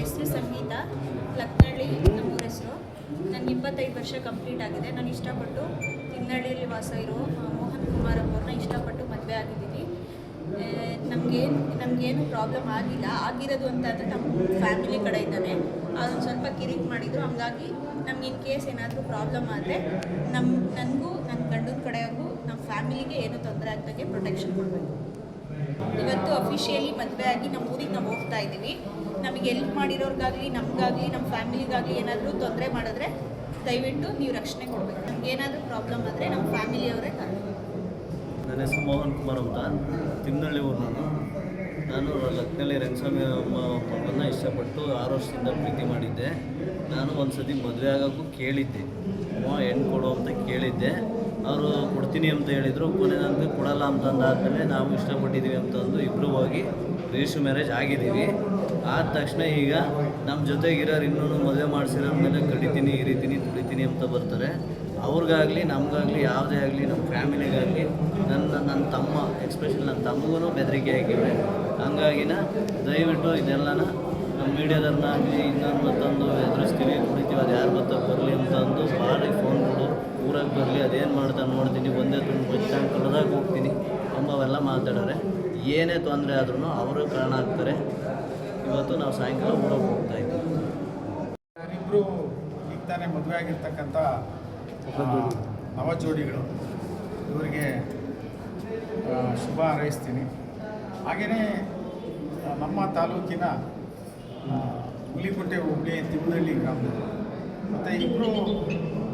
ಹೆಸರು ಸಂಗೀತ ಲಕ್ನಳ್ಳಿ ನಮ್ಮೂರ ಹೆಸರು. ನನಗೆ ಇಪ್ಪತ್ತೈದು ವರ್ಷ ಕಂಪ್ಲೀಟ್ ಆಗಿದೆ. ನಾನು ಇಷ್ಟಪಟ್ಟು ತಿನ್ನಳ್ಳಿಯಲ್ಲಿ ವಾಸ ಇರೋ ಮೋಹನ್ ಕುಮಾರ್ ಅವ್ರನ್ನ ಇಷ್ಟಪಟ್ಟು ಮದುವೆ ಆಗಿದ್ದೀನಿ. ನಮಗೇನು ನಮಗೇನು ಪ್ರಾಬ್ಲಮ್ ಆಗಿಲ್ಲ. ಆಗಿರೋದು ಅಂತ ಅಂದರೆ ನಮ್ಮ ಫ್ಯಾಮಿಲಿ ಕಡೆ ಇದ್ದಾನೆ ಅದೊಂದು ಸ್ವಲ್ಪ ಕಿರಿಕ್ ಮಾಡಿದರು. ಹಂಗಾಗಿ ನಮ್ಗೆ ಇನ್ ಕೇಸ್ ಏನಾದರೂ ಪ್ರಾಬ್ಲಮ್ ಆದರೆ ನಮ್ಮ ನನಗೂ ನನ್ನ ಗಂಡನ ಕಡೆಯಾಗೂ ನಮ್ಮ ಫ್ಯಾಮಿಲಿಗೆ ಏನೂ ತೊಂದರೆ ಆಗ್ದಂಗೆ ಪ್ರೊಟೆಕ್ಷನ್ ಕೊಡಬೇಕು. ಇವತ್ತು ಅಫಿಷಿಯಲಿ ಮದುವೆ ಆಗಿ ನಮ್ಮ ಊರಿಗೆ ನಾವು ಹೋಗ್ತಾ ಇದ್ದೀವಿ. ನಮಗೆ ಎಲ್ಪ್ ಮಾಡಿರೋರ್ಗಾಗಲಿ, ನಮಗಾಗಲಿ ನಮ್ಮ ಫ್ಯಾಮಿಲಿಗಾಗಲಿ ಏನಾದರೂ ತೊಂದರೆ ಮಾಡಿದ್ರೆ ದಯವಿಟ್ಟು ನೀವು ರಕ್ಷಣೆ ಕೊಡಬೇಕು. ನಮ್ಗೆ ಏನಾದರೂ ಪ್ರಾಬ್ಲಮ್ ಆದರೆ ನಮ್ಮ ಫ್ಯಾಮಿಲಿಯವರೇ ಅವರೇ ನನ್ನ ಹೆಸರು ಮೋಹನ್ ಕುಮಾರ್ ಅಂತ. ತಿನ್ನಳ್ಳಿ ಊರು ನಾನು. ನಾನು ಲಕ್ನಲ್ಲಿ ರಂಗಸ್ವಾಮಿ ಮಗನ ಇಷ್ಟಪಟ್ಟು ಆರು ವರ್ಷದಿಂದ ಪ್ರೀತಿ ಮಾಡಿದ್ದೆ. ನಾನು ಒಂದು ಸತಿ ಮದುವೆ ಆಗೋಕ್ಕೂ ಕೇಳಿದ್ದೆ. ಅಮ್ಮ ಹೆಣ್ಣು ಕೊಡು ಅಂತ ಕೇಳಿದ್ದೆ. ಅವರು ಕೊಡ್ತೀನಿ ಅಂತ ಹೇಳಿದರು, ಕೊನೆ ನನಗೆ ಕೊಡಲ್ಲ ಅಂತಂದಾದಮೇಲೆ ನಾವು ಇಷ್ಟಪಟ್ಟಿದ್ದೀವಿ ಅಂತಂದು ಇಬ್ಬರು ಹೋಗಿ ರಿಜಿಸ್ಟ್ರ್ ಮ್ಯಾರೇಜ್ ಆಗಿದ್ದೀವಿ. ಆದ ತಕ್ಷಣ ಈಗ ನಮ್ಮ ಜೊತೆಗಿರೋರು ಇನ್ನೂ ಮದುವೆ ಮಾಡಿಸಿರೋ ಮೇಲೆ ಕಡಿತೀನಿ ಇರಿತೀನಿ ತುಡಿತೀನಿ ಅಂತ ಬರ್ತಾರೆ. ಅವ್ರಿಗಾಗಲಿ, ನಮಗಾಗಲಿ, ಯಾವುದೇ ಆಗಲಿ, ನಮ್ಮ ಫ್ಯಾಮಿಲಿಗಾಗಲಿ ನನ್ನ ನನ್ನ ತಮ್ಮ ಎಕ್ಸ್ಪೆಷಲಿ ನನ್ನ ತಮ್ಮಗೂ ಬೆದರಿಕೆ ಆಗಿವೆ. ಹಂಗಾಗಿನ ದಯವಿಟ್ಟು ಇದೆಲ್ಲನ ನಮ್ಮ ಮೀಡಿಯಾದವ್ರನ್ನಾಗಲಿ ಇನ್ನೊಂದು ಮತ್ತೊಂದು ಎದುರಿಸ್ತೀವಿ ಕುಡಿತೀವಿ ಅದು ಯಾರು ಗೊತ್ತ ಬರಲಿ ಅಂತಂದು ಫೋನ್ಗಳು ಊರಾಗ ಬರಲಿ, ಅದೇನು ಮಾಡ್ತಾನೆ ನೋಡ್ತೀನಿ, ಒಂದೇ ತುಂಬ ಬಚ್ಚಾಂಗ್ ಕಡ್ದಾಗ ಹೋಗ್ತೀನಿ ಅಂಬವೆಲ್ಲ ಮಾತಾಡೋರೆ. ಏನೇ ತೊಂದರೆ ಆದ್ರೂ ಅವರು ಕಾರಣ ಆಗ್ತಾರೆ. ಇವತ್ತು ನಾವು ಸಾಯಂಕಾಲ ಊರಿಗೆ ಹೋಗ್ತಾ ಇದ್ದೀವಿ. ನಾವಿಬ್ಬರು ಈಗ ತಾನೇ ಮದುವೆ ಆಗಿರ್ತಕ್ಕಂಥ ನವ ಜೋಡಿಗಳು ಇವರಿಗೆ ಶುಭ ಹಾರೈಸ್ತೀನಿ. ಹಾಗೆಯೇ ನಮ್ಮ ತಾಲೂಕಿನ ಹುಲಿಕುಂಟೆ ಹೋಬಳಿ ತಿಮ್ಮನಹಳ್ಳಿ ಗ್ರಾಮದಲ್ಲಿ, ಮತ್ತು ಇಬ್ಬರು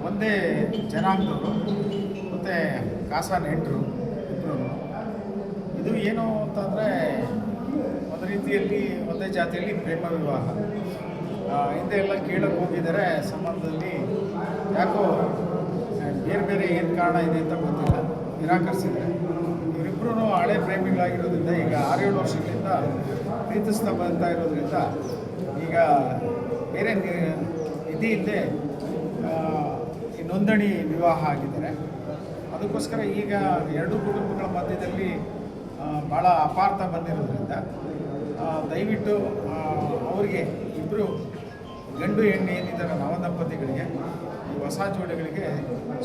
ಒಂದೇ ಜನಾಂಗದವರು, ಮತ್ತು ಕಾಸ ನೆಂಟರು ಇಬ್ಬರು ಇದು ಏನು ಅಂತಂದರೆ ಒಂದು ರೀತಿಯಲ್ಲಿ, ಒಂದೇ ಜಾತಿಯಲ್ಲಿ ಪ್ರೇಮ ವಿವಾಹ. ಹಿಂದೆ ಎಲ್ಲ ಕೇಳಕ್ಕೆ ಹೋಗಿದ್ದಾರೆ, ಸಂಬಂಧದಲ್ಲಿ ಯಾಕೋ ಬೇರೆ ಬೇರೆ ಏನು ಕಾರಣ ಇದೆ ಅಂತ ಗೊತ್ತಿಲ್ಲ. ನಿರಾಕರಿಸಿದ್ದಾರೆ. ಇವರಿಬ್ಬರೂ ಹಳೆ ಪ್ರೇಮಿಗಳಾಗಿರೋದ್ರಿಂದ, ಈಗ ಆರೇಳು ವರ್ಷಗಳಿಂದ ಪ್ರೀತಿಸ್ತಾ ಬರ್ತಾ ಇರೋದ್ರಿಂದ, ಈಗ ಬೇರೆ ನಿಧಿ ಇಲ್ಲದೆ ನೋಂದಣಿ ವಿವಾಹ ಆಗಿದ್ದಾರೆ. ಅದಕ್ಕೋಸ್ಕರ ಈಗ ಎರಡು ಕುಟುಂಬಗಳ ಮಧ್ಯದಲ್ಲಿ ಭಾಳ ಅಪಾರ್ಥ ಬಂದಿರೋದ್ರಿಂದ ದಯವಿಟ್ಟು ಅವರಿಗೆ ಇಬ್ಬರು ಗಂಡು ಹೆಣ್ಣು ಏನಿದ್ದಾರೆ ನವದಂಪತಿಗಳಿಗೆ ಈ ಹೊಸ ಜೋಡಿಗಳಿಗೆ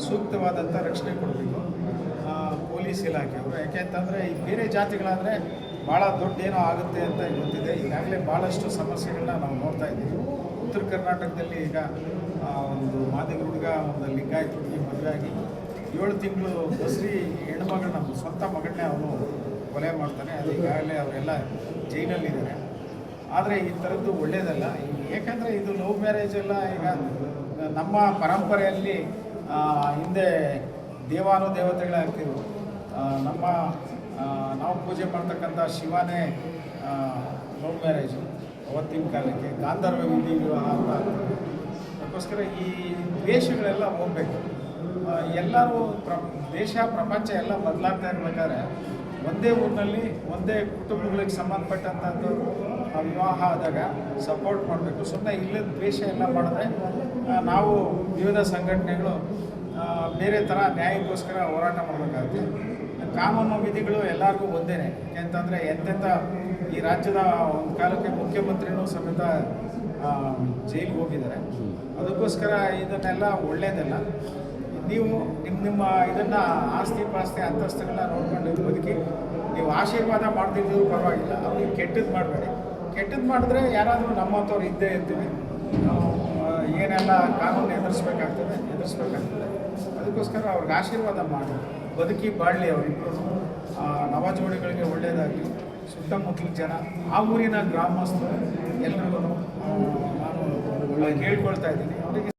ಸೂಕ್ತವಾದಂಥ ರಕ್ಷಣೆ ಕೊಡಬೇಕು ಪೊಲೀಸ್ ಇಲಾಖೆಯವರು. ಯಾಕೆಂತಂದರೆ ಈ ಬೇರೆ ಜಾತಿಗಳಾದರೆ ಭಾಳ ದೊಡ್ಡ ಏನೋ ಆಗುತ್ತೆ ಅಂತ ಗೊತ್ತಿದೆ. ಈಗಾಗಲೇ ಭಾಳಷ್ಟು ಸಮಸ್ಯೆಗಳನ್ನ ನಾವು ನೋಡ್ತಾ ಇದ್ದೀವಿ. ಉತ್ತರ ಕರ್ನಾಟಕದಲ್ಲಿ ಈಗ ಒಂದು ಒಂದು ಈ ಹುಡುಗಿ ಮದುವೆ ಆಗಿ ಏಳು ತಿಂಗಳು ಬಸ್ರಿ ಹೆಣ್ಮಗಳನ್ನ ನಮ್ಮ ಸ್ವಂತ ಮಗಳನ್ನೇ ಅವನು ಕೊಲೆ ಮಾಡ್ತಾನೆ. ಅದು ಈಗಾಗಲೇ ಅವರೆಲ್ಲ ಜೈಲಲ್ಲಿದ್ದಾರೆ. ಆದರೆ ಈ ಥರದ್ದು ಒಳ್ಳೆಯದಲ್ಲ ಏಕೆಂದರೆ ಇದು ಲವ್ ಮ್ಯಾರೇಜ್ ಎಲ್ಲ ಈಗ ನಮ್ಮ ಪರಂಪರೆಯಲ್ಲಿ ಹಿಂದೆ ದೇವಾನು ದೇವತೆಗಳಾಗ್ತಿರು ನಮ್ಮ ನಾವು ಪೂಜೆ ಮಾಡ್ತಕ್ಕಂಥ ಶಿವನೇ ಲವ್ ಮ್ಯಾರೇಜು ಅವತ್ತಿನ ಕಾಲಕ್ಕೆ. ಗಾಂಧರ್ವ ವಿಧಿ ವಿವಾಹ ಅಂತ. ಅದಕ್ಕೋಸ್ಕರ ಈ ದ್ವೇಷಗಳೆಲ್ಲ ಹೋಗ್ಬೇಕು. ಎಲ್ಲರೂ ಪ್ರ, ದೇಶ ಪ್ರಪಂಚ ಎಲ್ಲ ಬದಲಾಗ್ತಾ ಇರಬೇಕಾದ್ರೆ ಒಂದೇ ಊರಿನಲ್ಲಿ ಒಂದೇ ಕುಟುಂಬಗಳಿಗೆ ಸಂಬಂಧಪಟ್ಟಂಥದ್ದು ವಿವಾಹ ಆದಾಗ ಸಪೋರ್ಟ್ ಮಾಡಬೇಕು. ಸುಮ್ಮನೆ ಇಲ್ಲದ ದ್ವೇಷ ಎಲ್ಲ ಮಾಡಿದ್ರೆ ನಾವು ವಿವಿಧ ಸಂಘಟನೆಗಳು ಬೇರೆ ಥರ ನ್ಯಾಯಕ್ಕೋಸ್ಕರ ಹೋರಾಟ ಮಾಡಬೇಕಾಗುತ್ತೆ. ಕಾನೂನು ವಿಧಿಗಳು ಎಲ್ಲರಿಗೂ ಒಂದೇ ಯಾಕೆಂತಂದರೆ ಎಂತೆಂಥ ಈ ರಾಜ್ಯದ ಒಂದು ಕಾಲಕ್ಕೆ ಮುಖ್ಯಮಂತ್ರಿನೂ ಸಮೇತ ಜೈಲಿಗೆ ಹೋಗಿದ್ದಾರೆ. ಅದಕ್ಕೋಸ್ಕರ ಇದನ್ನೆಲ್ಲ ಒಳ್ಳೆಯದಲ್ಲ ನೀವು ನಿಮ್ಮ ನಿಮ್ಮ ಇದನ್ನು ಆಸ್ತಿ ಪಾಸ್ತಿ ಅಂತಸ್ತುಗಳನ್ನ ನೋಡ್ಕೊಂಡು ಬದುಕಿ, ನೀವು ಆಶೀರ್ವಾದ ಮಾಡ್ತಿದ್ರು ಪರವಾಗಿಲ್ಲ. ಅವ್ರಿಗೆ ಕೆಟ್ಟದ್ದು ಮಾಡಬೇಡಿ. ಕೆಟ್ಟದ್ದು ಮಾಡಿದ್ರೆ ಯಾರಾದರೂ ನಮ್ಮಂಥವ್ರು ಇದ್ದೇ ಇರ್ತೀವಿ. ಏನೆಲ್ಲ ಕಾನೂನು ಎದುರಿಸ್ಬೇಕಾಗ್ತದೆ ಎದುರಿಸ್ಬೇಕಾಗ್ತದೆ. ಅದಕ್ಕೋಸ್ಕರ ಅವ್ರಿಗೆ ಆಶೀರ್ವಾದ ಮಾಡಿ, ಬದುಕಿ ಬಾಳಲಿ ಅವರಿಬ್ಬರು ನವಜೋಡಿಗಳಿಗೆ ಒಳ್ಳೆಯದಾಗಲಿ ಸುತ್ತಮುತ್ತಲ ಜನ ಆ ಊರಿನ ಗ್ರಾಮಸ್ಥರು ಎಲ್ಲರಿಗೂ ನಾನು ಕೇಳ್ಕೊಳ್ತಾ ಇದ್ದೀನಿ. ಅವರಿಗೆ